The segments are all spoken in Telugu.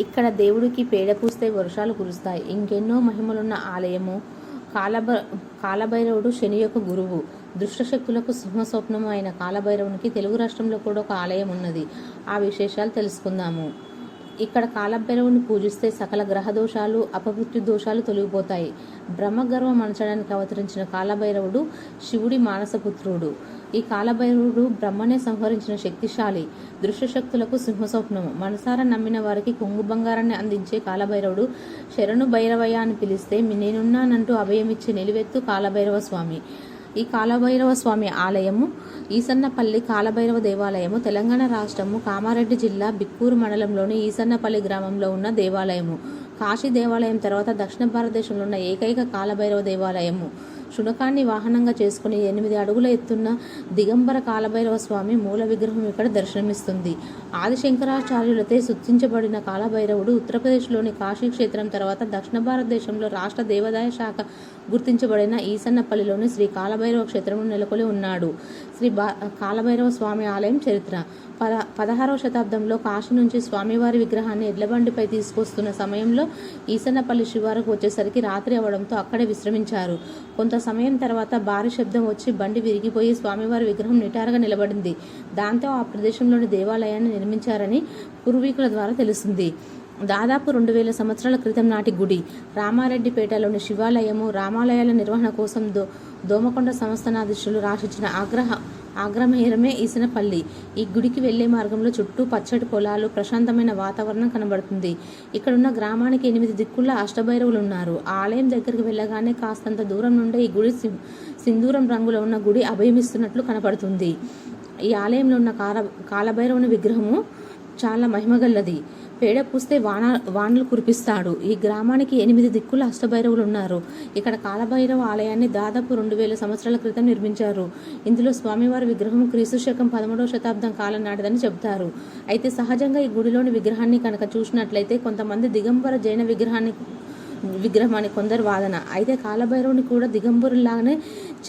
ఇక్కడ దేవుడికి పేడ పూస్తే వర్షాలు కురుస్తాయి. ఇంకెన్నో మహిమలున్న ఆలయము కాలభ కాలభైరవుడు శని యొక్క గురువు. దుష్టశక్తులకు సింహస్వప్నము అయిన కాలభైరవునికి తెలుగు రాష్ట్రంలో కూడా ఒక ఆలయం ఉన్నది. ఆ విశేషాలు తెలుసుకుందాము. ఇక్కడ కాలభైరవుని పూజిస్తే సకల గ్రహ దోషాలు అపమృత్యు దోషాలు తొలగిపోతాయి. బ్రహ్మగర్వం అనచడానికి అవతరించిన కాలభైరవుడు శివుడి మానసపుత్రుడు. ఈ కాలభైరవుడు బ్రహ్మనే సంహరించిన శక్తిశాలి దృశ్యశక్తులకు సింహస్వప్నము. మనసారా నమ్మిన వారికి కొంగు బంగారాన్ని అందించే కాలభైరవుడు శరణు భైరవయ్య అని పిలిస్తే నేనున్నానంటూ అభయమిచ్చే నిలువెత్తు కాలభైరవ స్వామి ఈ కాలభైరవ స్వామి ఆలయము ఈసన్నపల్లి కాలభైరవ దేవాలయము తెలంగాణ రాష్ట్రము కామారెడ్డి జిల్లా బిక్కూరు మండలంలోని ఈసన్నపల్లి గ్రామంలో ఉన్న దేవాలయము. కాశీ దేవాలయం తర్వాత దక్షిణ భారతదేశంలో ఉన్న ఏకైక కాలభైరవ దేవాలయము. శునకాన్ని వాహనంగా చేసుకుని ఎనిమిది అడుగుల ఎత్తున్న దిగంబర కాలభైరవ స్వామి మూల విగ్రహం ఇక్కడ దర్శనమిస్తుంది. ఆదిశంకరాచార్యులతో సృష్టించబడిన కాలభైరవుడు ఉత్తరప్రదేశ్లోని కాశీ క్షేత్రం తర్వాత దక్షిణ భారతదేశంలో రాష్ట్ర దేవాదాయ శాఖ గుర్తించబడిన ఈసన్నపల్లిలోని శ్రీ కాలభైరవ క్షేత్రంలో నెలకొని ఉన్నాడు. శ్రీ బా కాలభైరవ స్వామి ఆలయం చరిత్ర. పద పదహారవ శతాబ్దంలో కాశీ నుంచి స్వామివారి విగ్రహాన్ని ఎడ్లబండిపై తీసుకొస్తున్న సమయంలో ఈసన్నపల్లి శివారుకు వచ్చేసరికి రాత్రి అవడంతో అక్కడే విశ్రమించారు. కొంత సమయం తర్వాత భారీ శబ్దం వచ్చి బండి విరిగిపోయి స్వామివారి విగ్రహం నిటారుగా నిలబడింది. దాంతో ఆ ప్రదేశంలోని దేవాలయాన్ని నిర్మించారని పూర్వీకుల ద్వారా తెలిసింది దాదాపు రెండు వేల సంవత్సరాల క్రితం నాటి గుడి. రామారెడ్డిపేటలోని శివాలయము రామాలయాల నిర్వహణ కోసం దో దోమకొండ సంస్థానాధీశులు రాసిచ్చిన ఆగ్రహ ఆగ్రహమేరమే ఈసినపల్లి ఈ గుడికి వెళ్ళే మార్గంలో చుట్టూ పచ్చటి పొలాలు ప్రశాంతమైన వాతావరణం కనబడుతుంది. ఇక్కడున్న గ్రామానికి ఎనిమిది దిక్కుల అష్టభైరవులు ఉన్నారు ఆలయం దగ్గరికి వెళ్ళగానే కాస్తంత దూరం నుండే ఈ గుడి సింధూరం రంగులో ఉన్న గుడి అభయమిస్తున్నట్లు కనపడుతుంది ఈ ఆలయంలో ఉన్న కాల కాలభైరవుని విగ్రహము చాలా మహిమగల్లది పేడ పూస్తే వాన వానలు కురిపిస్తాడు. ఈ గ్రామానికి ఎనిమిది దిక్కుల అష్టభైరవులు ఉన్నారు ఇక్కడ కాలభైరవ ఆలయాన్ని దాదాపు రెండు వేల సంవత్సరాల క్రితం నిర్మించారు. ఇందులో స్వామివారి విగ్రహం క్రీస్తు శకం పదమూడవ శతాబ్దం కాలం నాటిదని చెబుతారు. అయితే సహజంగా ఈ గుడిలోని విగ్రహాన్ని కనుక చూసినట్లయితే కొంతమంది దిగంబర జైన విగ్రహాన్ని విగ్రహం అని కొందరు వాదన. అయితే కాలభైరవుని కూడా దిగంబరులాగానే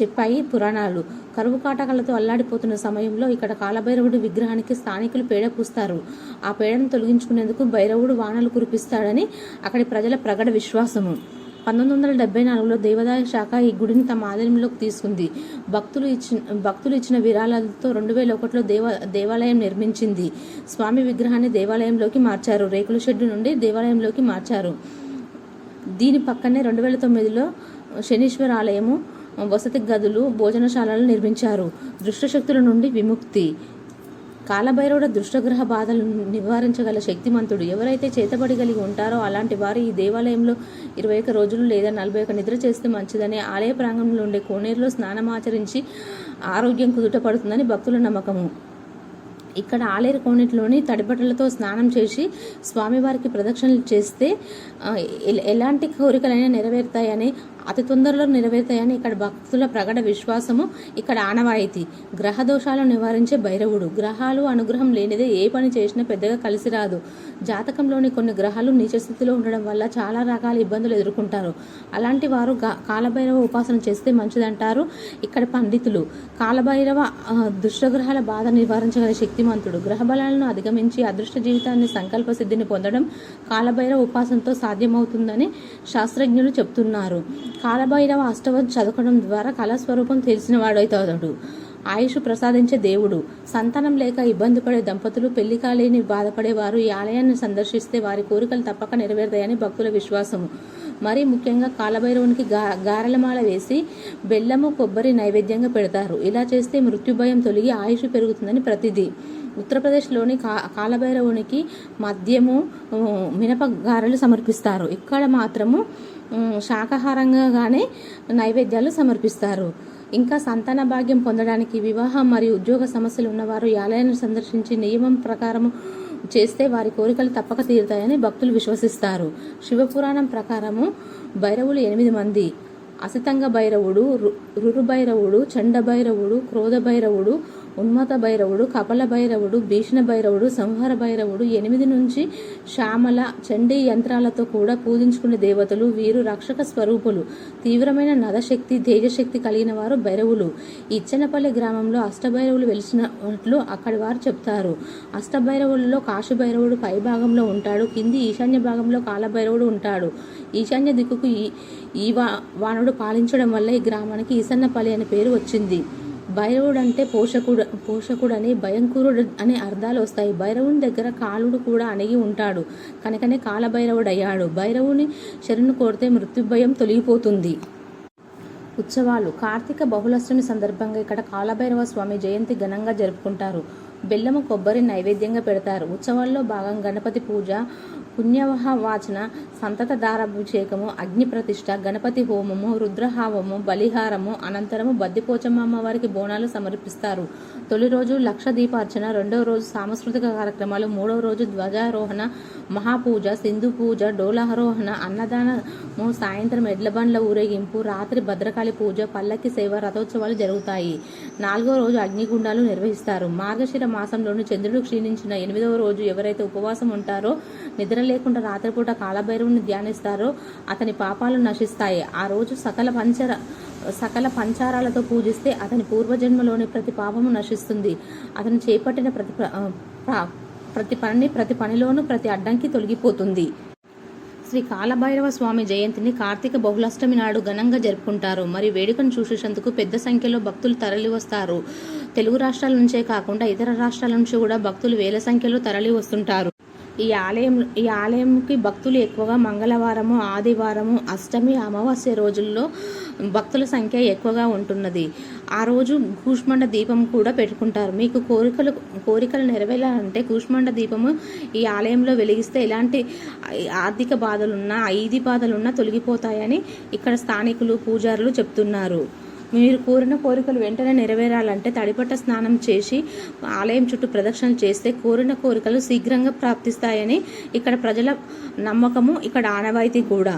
చెప్పాయి పురాణాలు. కరువు కాటకాలతో అల్లాడిపోతున్న సమయంలో ఇక్కడ కాలభైరవుడి విగ్రహానికి స్థానికులు పేడ పూస్తారు. ఆ పేడను తొలగించుకునేందుకు భైరవుడు వానలు కురిపిస్తాడని అక్కడి ప్రజల ప్రగడ విశ్వాసము. పంతొమ్మిది వందల డెబ్బై నాలుగులో దేవాదాయ శాఖ ఈ గుడిని తమ ఆధీనంలోకి తీసుకుంది. భక్తులు ఇచ్చిన భక్తులు ఇచ్చిన విరాళాలతో రెండు వేల ఒకటిలో దేవ దేవాలయం నిర్మించింది. స్వామి విగ్రహాన్ని దేవాలయంలోకి మార్చారు. రేకుల షెడ్డు నుండి దేవాలయంలోకి మార్చారు. దీని పక్కనే రెండు వేల తొమ్మిదిలో శనీశ్వర ఆలయము వసతి గదులు భోజనశాలలు నిర్మించారు. దుష్టశక్తుల నుండి విముక్తి. కాలభైరవుడ దుష్టగ్రహ బాధలను నివారించగల శక్తిమంతుడు. ఎవరైతే చేతబడి కలిగి ఉంటారో అలాంటి వారు ఈ దేవాలయంలో ఇరవై ఒక్క రోజులు లేదా నలభై ఒక్క నిద్ర చేస్తే మంచిదని ఆలయ ప్రాంగణంలో ఉండే కోనేరులో స్నానం ఆచరించి ఆరోగ్యం కుదుటపడుతుందని భక్తుల నమ్మకము. ఇక్కడ ఆలేరు కోనేటిలోని తడిబట్టలతో స్నానం చేసి స్వామివారికి ప్రదక్షిణలు చేస్తే ఎలాంటి కోరికలైనా నెరవేరుతాయని అతి తొందరలో నెరవేరుతాయని ఇక్కడ భక్తుల ప్రగడ విశ్వాసము ఇక్కడ ఆనవాయితీ. గ్రహ దోషాలను నివారించే భైరవుడు. గ్రహాలు అనుగ్రహం లేనిదే ఏ పని చేసినా పెద్దగా కలిసి రాదు. జాతకంలోని కొన్ని గ్రహాలు నీచ స్థితిలో ఉండడం వల్ల చాలా రకాల ఇబ్బందులు ఎదుర్కొంటారు. అలాంటి వారు కాలభైరవ ఉపాసన చేస్తే మంచిదంటారు ఇక్కడ పండితులు. కాలభైరవ దుష్టగ్రహాల బాధ నివారించగల శక్తిమంతుడు. గ్రహ బలాలను అధిగమించి అదృష్ట జీవితాన్ని సంకల్ప సిద్ధిని పొందడం కాలభైరవ ఉపాసనతో సాధ్యమవుతుందని శాస్త్రజ్ఞులు చెప్తున్నారు. కాలభైరవ అష్టవం చదవడం ద్వారా కళాస్వరూపం తెలిసిన వాడైతాడు ఆయుష్ ప్రసాదించే దేవుడు. సంతానం లేక ఇబ్బంది పడే దంపతులు పెళ్ళి కాలేని బాధపడేవారు ఈ ఆలయాన్ని సందర్శిస్తే వారి కోరికలు తప్పక నెరవేరుతాయని భక్తుల విశ్వాసము. మరీ ముఖ్యంగా కాలభైరవునికి గా గారెలమాల వేసి బెల్లము కొబ్బరి నైవేద్యంగా పెడతారు. ఇలా చేస్తే మృత్యుభయం తొలగి ఆయుష్ పెరుగుతుందని ప్రతిదీ. ఉత్తరప్రదేశ్లోని కా కాలభైరవునికి మద్యము మినప గారెలు సమర్పిస్తారు. ఇక్కడ మాత్రము శాకాహారంగా శాకాహారంగానే నైవేద్యాలు సమర్పిస్తారు. ఇంకా సంతాన భాగ్యం పొందడానికి వివాహం మరియు ఉద్యోగ సమస్యలు ఉన్నవారు ఆలయాన్ని సందర్శించి నియమం ప్రకారము చేస్తే వారి కోరికలు తప్పక తీరుతాయని భక్తులు విశ్వసిస్తారు. శివపురాణం ప్రకారము భైరవులు ఎనిమిది మంది. అసితంగ భైరవుడు రు- రురు భైరవుడు చండ భైరవుడు క్రోధ భైరవుడు ఉన్మత భైరవుడు కపల భైరవుడు భీషణ భైరవుడు సంహార భైరవుడు ఎనిమిది నుంచి శ్యామల చండీ యంత్రాలతో కూడా పూజించుకునే దేవతలు వీరు రక్షక స్వరూపులు. తీవ్రమైన నదశక్తి తేజశక్తి కలిగిన వారు భైరవులు. ఇచ్చనపల్లి గ్రామంలో అష్టభైరవులు వెలిసినట్లు అక్కడి వారు చెప్తారు. అష్టభైరవులలో కాశీభైరవుడు పై భాగంలో ఉంటాడు కింది ఈశాన్య భాగంలో కాలభైరవుడు ఉంటాడు. ఈశాన్య దిక్కుకు ఈ ఈ వా వానుడు పాలించడం వల్ల ఈ గ్రామానికి ఈసన్నపల్లి అనే పేరు వచ్చింది. భైరవుడు అంటే పోషకుడు పోషకుడని భయంకరుడు అనే అర్థాలు వస్తాయి. భైరవుని దగ్గర కాలుడు కూడా అణిగి ఉంటాడు. కనుకనే కాలభైరవుడు అయ్యాడు భైరవుని శరణు కోరితే మృత్యుభయం తొలగిపోతుంది. ఉత్సవాలు. కార్తీక బహుళాష్టమి సందర్భంగా ఇక్కడ కాలభైరవ స్వామి జయంతి ఘనంగా జరుపుకుంటారు. బెల్లము కొబ్బరి నైవేద్యంగా పెడతారు. ఉత్సవాల్లో భాగం గణపతి పూజ పుణ్యవహ వాచన సంతత దారాభిషేకము అగ్ని ప్రతిష్ట గణపతి హోమము రుద్రహావము బలిహారము అనంతరము బద్దిపోచమ్మ అమ్మవారికి బోనాలు సమర్పిస్తారు. తొలి రోజు లక్ష దీపార్చన రెండవ రోజు సాంస్కృతిక కార్యక్రమాలు మూడవ రోజు ధ్వజారోహణ మహాపూజ సింధు పూజ డోలారోహణ అన్నదానము సాయంత్రం ఎడ్లబండ్ల ఊరేగింపు రాత్రి భద్రకాళి పూజ పల్లకి సేవ రథోత్సవాలు జరుగుతాయి. నాలుగో రోజు అగ్నిగుండాలు నిర్వహిస్తారు. మార్గశిర మాసంలోని చంద్రుడు క్షీణించిన ఎనిమిదవ రోజు ఎవరైతే ఉపవాసం ఉంటారో నిద్ర లేకుండా రాత్రిపూట కాలభైరవుని ధ్యానిస్తారో అతని పాపాలు నశిస్తాయి. ఆ రోజు సకల పంచర సకల పంచారాలతో పూజిస్తే అతని పూర్వజన్మలోని ప్రతి పాపము నశిస్తుంది. అతను చేపట్టిన ప్రతి ప్రతి పని ప్రతి పనిలోనూ ప్రతి అడ్డంకి తొలగిపోతుంది. శ్రీ కాలభైరవ స్వామి జయంతిని కార్తీక బహుళాష్టమి నాడు ఘనంగా జరుపుకుంటారు. మరి వేడుకను చూసేందుకు పెద్ద సంఖ్యలో భక్తులు తరలి వస్తారు తెలుగు రాష్ట్రాల నుంచే కాకుండా ఇతర రాష్ట్రాల నుంచి కూడా భక్తులు వేల సంఖ్యలో తరలి వస్తుంటారు ఈ ఆలయం ఈ ఆలయంకి భక్తులు ఎక్కువగా మంగళవారము ఆదివారము అష్టమి అమావాస్య రోజుల్లో భక్తుల సంఖ్య ఎక్కువగా ఉంటున్నది. ఆ రోజు కూష్మండ దీపం కూడా పెట్టుకుంటారు. మీకు కోరికలు కోరికలు నెరవేరాలంటే కూష్మండ దీపము ఈ ఆలయంలో వెలిగిస్తే ఎలాంటి ఆర్థిక బాధలున్నా ఐది బాధలున్నా తొలగిపోతాయని ఇక్కడ స్థానికులు పూజారులు చెప్తున్నారు. మీరు కోరిన కోరికలు వెంటనే నెరవేరాలంటే తడిపట్ట స్నానం చేసి ఆలయం చుట్టూ ప్రదక్షిణలు చేస్తే కోరిన కోరికలు శీఘ్రంగా ప్రాప్తిస్తాయని ఇక్కడ ప్రజల నమ్మకము ఇక్కడ ఆనవాయితీ కూడా.